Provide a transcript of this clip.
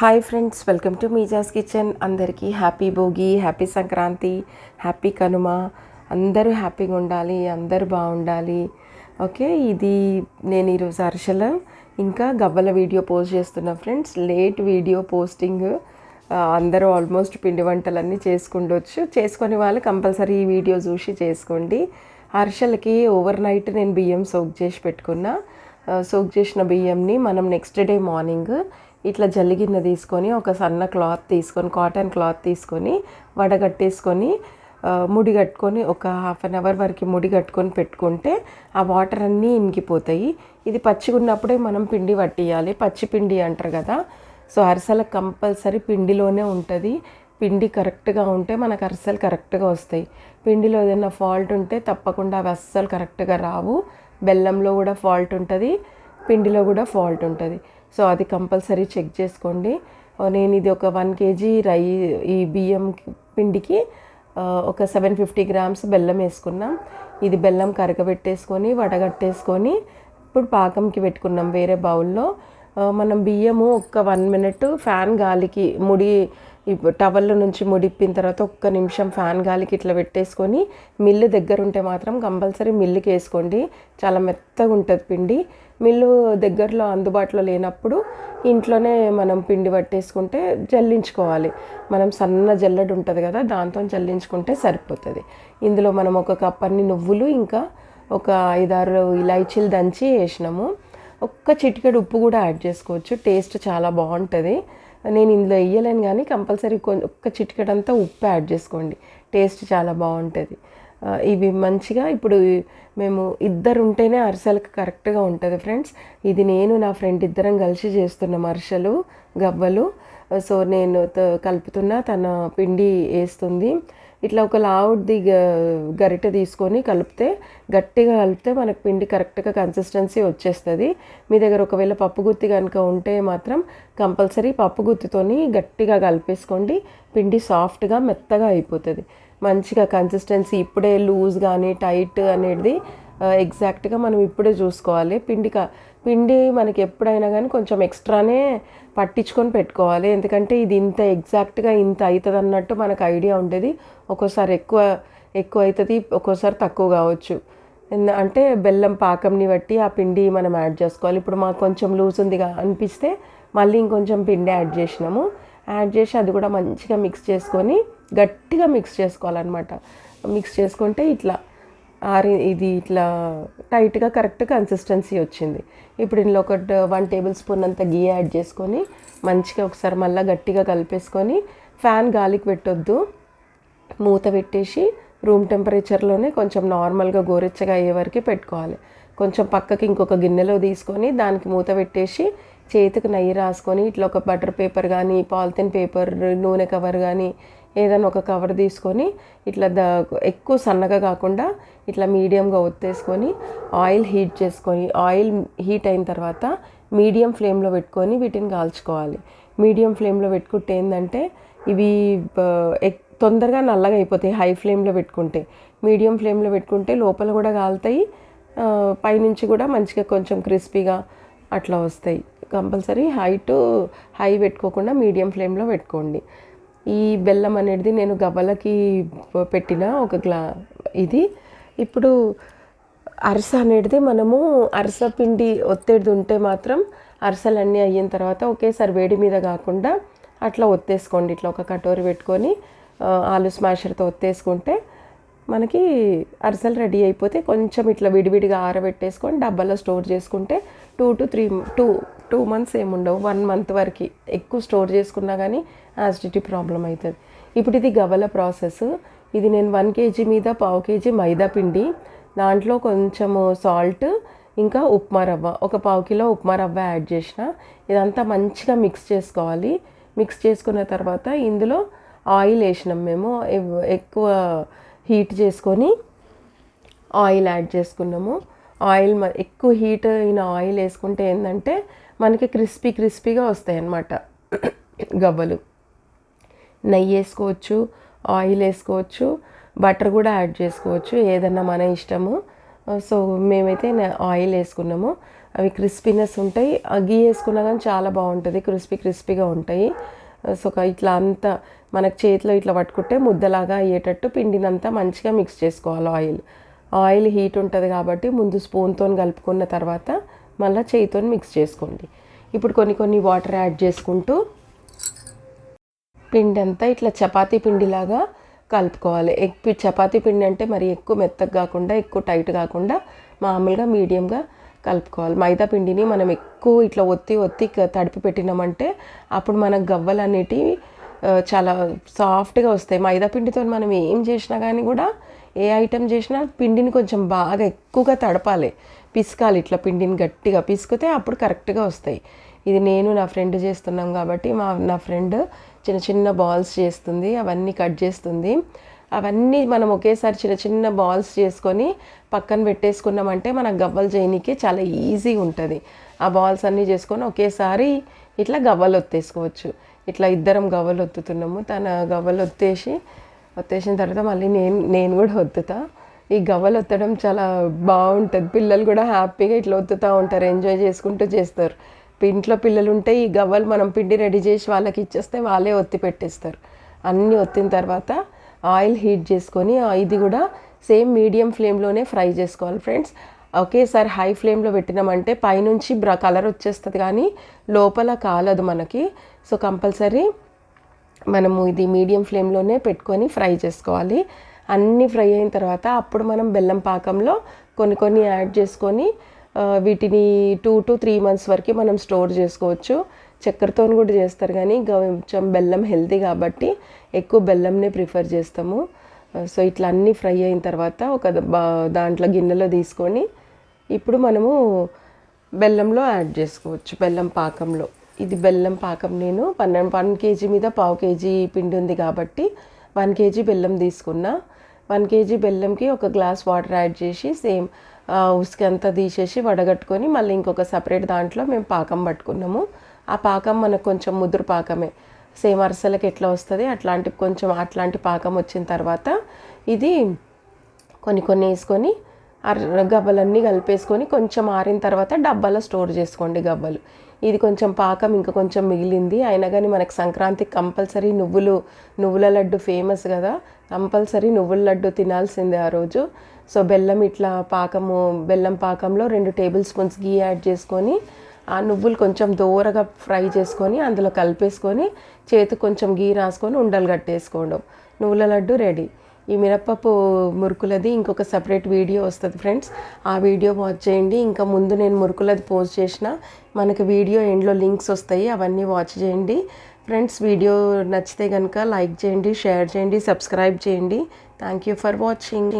Hi friends welcome to మీజాస్ kitchen అందరికీ happy Bhogi happy Sankranti happy Kanuma. అందరూ హ్యాపీగా ఉండాలి అందరూ బాగుండాలి. ఓకే ఇది నేను ఈరోజు అరిసెలు ఇంకా గవ్వల వీడియో పోస్ట్ చేస్తున్నా ఫ్రెండ్స్ లేట్ వీడియో పోస్టింగ్ అందరూ ఆల్మోస్ట్ పిండి వంటలన్నీ చేసుకుండొచ్చు. చేసుకునే వాళ్ళు కంపల్సరీ ఈ వీడియో చూసి చేసుకోండి. అరిసెలకి ఓవర్ నైట్ నేను బియ్యం సోక్ చేసి పెట్టుకున్నా. సోక్ చేసిన బియ్యంని మనం నెక్స్ట్ డే మార్నింగ్ ఇట్లా జల్లిగిన్నె తీసుకొని ఒక సన్న క్లాత్ తీసుకొని కాటన్ క్లాత్ తీసుకొని వడగట్టేసుకొని ముడి కట్టుకొని ఒక హాఫ్ అన్ అవర్ వరకు ముడి కట్టుకొని పెట్టుకుంటే ఆ వాటర్ అన్నీ ఇంకిపోతాయి ఇది పచ్చిగున్నప్పుడే మనం పిండి పట్టియాలి పచ్చి పిండి అంటారు కదా సో అరిసెల కంపల్సరీ పిండిలోనే ఉంటుంది. పిండి కరెక్ట్గా ఉంటే మనకు అరిసెలు కరెక్ట్గా వస్తాయి. పిండిలో ఏదైనా ఫాల్ట్ ఉంటే తప్పకుండా అవి అస్సలు కరెక్ట్గా రావు. బెల్లంలో కూడా ఫాల్ట్ ఉంటుంది పిండిలో కూడా ఫాల్ట్ ఉంటుంది. సో అది కంపల్సరీ చెక్ చేసుకోండి. నేను ఇది ఒక వన్ కేజీ రై ఈ బియ్యం పిండికి ఒక సెవెన్ ఫిఫ్టీ గ్రామ్స్ బెల్లం వేసుకున్నాం. ఇది బెల్లం కరగబెట్టేసుకొని వడగట్టేసుకొని ఇప్పుడు పాకంకి పెట్టుకున్నాం వేరే బౌల్లో. మనం బియ్యము ఒక వన్ మినిట్ ఫ్యాన్ గాలికి ముడి టవల్ నుంచి ముడిప్పిన తర్వాత ఒక్క నిమిషం ఫ్యాన్ గాలికి ఇట్లా పెట్టేసుకొని మిల్లు దగ్గర ఉంటే మాత్రం కంపల్సరీ మిల్లుకి వేసుకోండి. చాలా మెత్తగా ఉంటుంది పిండి. మిల్లు దగ్గరలో అందుబాటులో లేనప్పుడు ఇంట్లోనే మనం పిండి పట్టేసుకుంటే జల్లించుకోవాలి. మనం సన్న జల్లడు ఉంటుంది కదా దాంతో జల్లించుకుంటే సరిపోతుంది. ఇందులో మనం ఒక కప్ అన్ని నువ్వులు ఇంకా ఒక ఐదారు ఇలాచీలు దంచి వేసినాము. ఒక్క చిటికెడు ఉప్పు కూడా యాడ్ చేసుకోవచ్చు. టేస్ట్ చాలా బాగుంటుంది. నేను ఇందులో వేయలేను కానీ కంపల్సరీ కొంచెం ఒక్క చిటికెడంతా ఉప్పు యాడ్ చేసుకోండి. టేస్ట్ చాలా బాగుంటుంది. ఇవి మంచిగా ఇప్పుడు మేము ఇద్దరు ఉంటేనే అరిసెలకు కరెక్ట్గా ఉంటుంది ఫ్రెండ్స్. ఇది నేను నా ఫ్రెండ్ ఇద్దరం కలిసి చేస్తున్నాం అరిసెలు గవ్వలు. సో నేను త- తన పిండి వేస్తుంది. ఇట్లా ఒక లావుడ్ది గ- గరిటె తీసుకొని కలిపితే గట్టిగా కలిపితే మనకు పిండి కరెక్ట్గా కన్సిస్టెన్సీ వచ్చేస్తుంది. మీ దగ్గర ఒకవేళ పప్పు గుత్తి కనుక ఉంటే మాత్రం కంపల్సరీ పప్పు గుత్తితోని గట్టిగా కలిపేసుకోండి. పిండి సాఫ్ట్గా మెత్తగా అయిపోతుంది. మంచిగా కన్సిస్టెన్సీ ఇప్పుడే లూజ్ కానీ టైట్ అనేది ఎగ్జాక్ట్గా మనం ఇప్పుడే చూసుకోవాలి. పిండి పిండి మనకి ఎప్పుడైనా కానీ కొంచెం ఎక్స్ట్రానే పట్టించుకొని పెట్టుకోవాలి. ఎందుకంటే ఇది ఇంత ఎగ్జాక్ట్గా ఇంత అవుతుంది అన్నట్టు మనకు ఐడియా ఉండేది. ఒక్కోసారి ఎక్కువ ఎక్కువ అవుతుంది ఒక్కోసారి తక్కువ కావచ్చు. అంటే బెల్లం పాకంని బట్టి ఆ పిండి మనం యాడ్ చేసుకోవాలి. ఇప్పుడు మాకు కొంచెం లూజ్ ఉందిగా అనిపిస్తే మళ్ళీ ఇంకొంచెం పిండి యాడ్ చేసినాము. యాడ్ చేసి అది కూడా మంచిగా మిక్స్ చేసుకొని గట్టిగా మిక్స్ చేసుకోవాలన్నమాట. మిక్స్ చేసుకుంటే ఇట్లా ఆరి ఇది ఇట్లా టైట్గా కరెక్ట్ కన్సిస్టెన్సీ వచ్చింది. ఇప్పుడు ఇందులో ఒక వన్ టేబుల్ స్పూన్ అంత గీ యాడ్ చేసుకొని మంచిగా ఒకసారి మళ్ళీ గట్టిగా కలిపేసుకొని ఫ్యాన్ గాలికి పెట్టొద్దు. మూత పెట్టేసి రూమ్ టెంపరేచర్లోనే కొంచెం నార్మల్గా గోరెచ్చగా అయ్యే వరకు పెట్టుకోవాలి. కొంచెం పక్కకి ఇంకొక గిన్నెలో తీసుకొని దానికి మూత పెట్టేసి చేతికి నెయ్యి రాసుకొని ఇట్లా ఒక బటర్ పేపర్ కానీ పాలిథిన్ పేపర్ నూనె కవర్ కానీ ఏదైనా ఒక కవర్ తీసుకొని ఇట్లా ద ఎక్కువ సన్నగా కాకుండా ఇట్లా మీడియంగా ఒత్తేసుకొని ఆయిల్ హీట్ చేసుకొని ఆయిల్ హీట్ అయిన తర్వాత మీడియం ఫ్లేమ్లో పెట్టుకొని వీటిని కాల్చుకోవాలి. మీడియం ఫ్లేమ్లో పెట్టుకుంటే ఏంటంటే ఇవి ఎక్- తొందరగా నల్లగా అయిపోతాయి హై ఫ్లేమ్లో పెట్టుకుంటే. మీడియం ఫ్లేమ్లో పెట్టుకుంటే లోపల కూడా కాలుతాయి పైనుంచి కూడా మంచిగా కొంచెం క్రిస్పీగా అట్లా వస్తాయి. కంపల్సరీ హై టు హై పెట్టుకోకుండా మీడియం ఫ్లేమ్లో పెట్టుకోండి. ఈ బెల్లం అనేది నేను గవ్వలకి పెట్టిన ఒక గ్లా ఇది. ఇప్పుడు అరస అనేది మనము అరస పిండి ఒత్తిడి ఉంటే మాత్రం అరసలన్నీ అయిన తర్వాత ఒకేసారి వేడి మీద కాకుండా అట్లా ఒత్తేసుకోండి. ఇట్లా ఒక కటోరి పెట్టుకొని ఆలు స్మాషర్తో ఒత్తేసుకుంటే మనకి అరిసెలు రెడీ అయిపోతే కొంచెం ఇట్లా విడివిడిగా ఆరబెట్టేసుకొని డబ్బాలో స్టోర్ చేసుకుంటే two to three two two months ఏముండవు వన్ మంత్ వరకు ఎక్కువ స్టోర్ చేసుకున్నా కానీ యాసిడిటీ ప్రాబ్లం అవుతుంది ఇప్పుడు ఇది గవల ప్రాసెస్ ఇది నేను వన్ కేజీ మీద పావు కేజీ మైదా పిండి దాంట్లో కొంచెము సాల్ట్ ఇంకా ఉప్మా రవ్వ. ఒక పావు కిలో ఉప్మా రవ్వ యాడ్ చేసిన. ఇదంతా మంచిగా మిక్స్ చేసుకోవాలి. మిక్స్ చేసుకున్న తర్వాత ఇందులో ఆయిల్ వేసినాం మేము. ఎక్కువ హీట్ చేసుకొని ఆయిల్ యాడ్ చేసుకున్నాము. ఆయిల్ ఎక్కువ హీట్ అయిన ఆయిల్ వేసుకుంటే ఏంటంటే మనకి క్రిస్పీ క్రిస్పీగా వస్తాయి అన్నమాట గవ్వలు. నెయ్యి వేసుకోవచ్చు ఆయిల్ వేసుకోవచ్చు బటర్ కూడా యాడ్ చేసుకోవచ్చు ఏదన్నా మన ఇష్టము. సో మేమైతే ఆయిల్ వేసుకున్నాము. అవి క్రిస్పీనెస్ ఉంటాయి. ఆ గీ వేసుకున్నా కానీ చాలా బాగుంటుంది. క్రిస్పీ క్రిస్పీగా ఉంటాయి. సో ఒక ఇట్లా అంతా మనకు చేతిలో ఇట్లా పట్టుకుంటే ముద్దలాగా అయ్యేటట్టు పిండినంతా మంచిగా మిక్స్ చేసుకోవాలి ఆయిల్. ఆయిల్ హీట్ ఉంటుంది కాబట్టి ముందు స్పూన్తో కలుపుకున్న తర్వాత మళ్ళీ చేయితో మిక్స్ చేసుకోండి. ఇప్పుడు కొన్ని కొన్ని వాటర్ యాడ్ చేసుకుంటూ పిండి అంతా ఇట్లా చపాతీ పిండిలాగా కలుపుకోవాలి. ఎక్కువ చపాతీ పిండి అంటే మరి ఎక్కువ మెత్తగా కాకుండా ఎక్కువ టైట్ కాకుండా మామూలుగా మీడియంగా కలుపుకోవాలి. మైదా పిండిని మనం ఎక్కువ ఇట్లా ఒత్తి ఒత్తి తడిపి పెట్టినామంటే అప్పుడు మనకు గవ్వలు అనేటివి చాలా సాఫ్ట్గా వస్తాయి. మైదా పిండితో మనం ఏం చేసినా కానీ కూడా ఏ ఐటెం చేసినా పిండిని కొంచెం బాగా ఎక్కువగా తడపాలి. పిసకాలి ఇట్లా పిండిని గట్టిగా పిసికితే అప్పుడు కరెక్ట్గా వస్తాయి. ఇది నేను నా ఫ్రెండ్ చేస్తున్నాం కాబట్టి మా నా ఫ్రెండ్ చిన్న చిన్న బాల్స్ చేస్తుంది. అవన్నీ కట్ చేస్తుంది. అవన్నీ మనం ఒకేసారి చిన్న చిన్న బాల్స్ చేసుకొని పక్కన పెట్టేసుకున్నామంటే మన గవ్వలు చేయనీకి చాలా ఈజీగా ఉంటుంది. ఆ బాల్స్ అన్నీ చేసుకొని ఒకేసారి ఇట్లా గవ్వలు ఒత్తేసుకోవచ్చు. ఇట్లా ఇద్దరం గవ్వలు ఒత్తుతున్నాము. తన గవ్వలు ఒత్తేసి ఒత్తేసిన తర్వాత మళ్ళీ నేను నేను కూడా ఒత్తుతా. ఈ గవ్వలు ఒత్తడం చాలా బాగుంటుంది. పిల్లలు కూడా హ్యాపీగా ఇట్లా ఒత్తుతూ ఉంటారు. ఎంజాయ్ చేసుకుంటూ చేస్తారు. ఇంట్లో పిల్లలు ఉంటే ఈ గవ్వలు మనం పిండి రెడీ చేసి వాళ్ళకి ఇచ్చేస్తే వాళ్ళే ఒత్తి పెట్టేస్తారు. అన్నీ ఒత్తిన తర్వాత ఆయిల్ హీట్ చేసుకొని ఇది కూడా సేమ్ మీడియం ఫ్లేమ్లోనే ఫ్రై చేసుకోవాలి ఫ్రెండ్స్. ఒకేసారి హై ఫ్లేమ్లో పెట్టినామంటే పైనుంచి బ్ర కలర్ వచ్చేస్తుంది కానీ లోపల కాలదు మనకి. సో కంపల్సరీ మనము ఇది మీడియం ఫ్లేమ్లోనే పెట్టుకొని ఫ్రై చేసుకోవాలి. అన్నీ ఫ్రై అయిన తర్వాత అప్పుడు మనం బెల్లం పాకంలో కొన్ని కొన్ని యాడ్ చేసుకొని వీటిని టూ టు త్రీ మంత్స్ వరకు మనం స్టోర్ చేసుకోవచ్చు. చక్కెరతో కూడా చేస్తారు కానీ కొంచెం బెల్లం హెల్తీ కాబట్టి ఎక్కువ బెల్లంనే ప్రిఫర్ చేస్తాము. సో ఇట్లా అన్నీ ఫ్రై అయిన తర్వాత ఒక దాంట్లో గిన్నెలో తీసుకొని ఇప్పుడు మనము బెల్లంలో యాడ్ చేసుకోవచ్చు బెల్లం పాకంలో. ఇది బెల్లం పాకం నేను పన్నెండు వన్ కేజీ మీద పావు కేజీ పిండి ఉంది కాబట్టి వన్ కేజీ బెల్లం తీసుకున్నా. వన్ కేజీ బెల్లంకి ఒక గ్లాస్ వాటర్ యాడ్ చేసి సేమ్ ఉసుక అంతా తీసేసి వడగట్టుకొని మళ్ళీ ఇంకొక సపరేట్ దాంట్లో మేము పాకం పట్టుకున్నాము. ఆ పాకం మనకు కొంచెం ముదురు పాకమే. సేమ్ అరసలకి ఎట్లా వస్తుంది? అట్లాంటి కొంచెం అట్లాంటి పాకం వచ్చిన తర్వాత ఇది కొన్ని కొన్ని వేసుకొని అర కలిపేసుకొని కొంచెం ఆరిన తర్వాత డబ్బాలో స్టోర్ చేసుకోండి గబ్బలు ఇది కొంచెం పాకం ఇంకా కొంచెం మిగిలింది. అయినా కానీ మనకు సంక్రాంతికి కంపల్సరీ నువ్వులు నువ్వుల లడ్డు ఫేమస్ కదా. కంపల్సరీ నువ్వుల లడ్డు తినాల్సిందే ఆ రోజు. సో బెల్లం ఇట్లా పాకము బెల్లం పాకంలో రెండు టేబుల్ స్పూన్స్ గీ యాడ్ చేసుకొని ఆ నువ్వులు కొంచెం దూరగా ఫ్రై చేసుకొని అందులో కలిపేసుకొని చేతి కొంచెం గీ రాసుకొని ఉండలు కట్టేసుకోవడం. నువ్వుల లడ్డు రెడీ. ఈ మినప్పప్పు మురుకులది ఇంకొక సపరేట్ వీడియో వస్తుంది ఫ్రెండ్స్. ఆ వీడియో వాచ్ చేయండి. ఇంకా ముందు నేను మురుకులది పోస్ట్ చేసిన మనకి వీడియో ఎండ్లో లింక్స్ వస్తాయి అవన్నీ వాచ్ చేయండి. ఫ్రెండ్స్ వీడియో నచ్చితే కనుక లైక్ చేయండి షేర్ చేయండి సబ్స్క్రైబ్ చేయండి. Thank you for watching.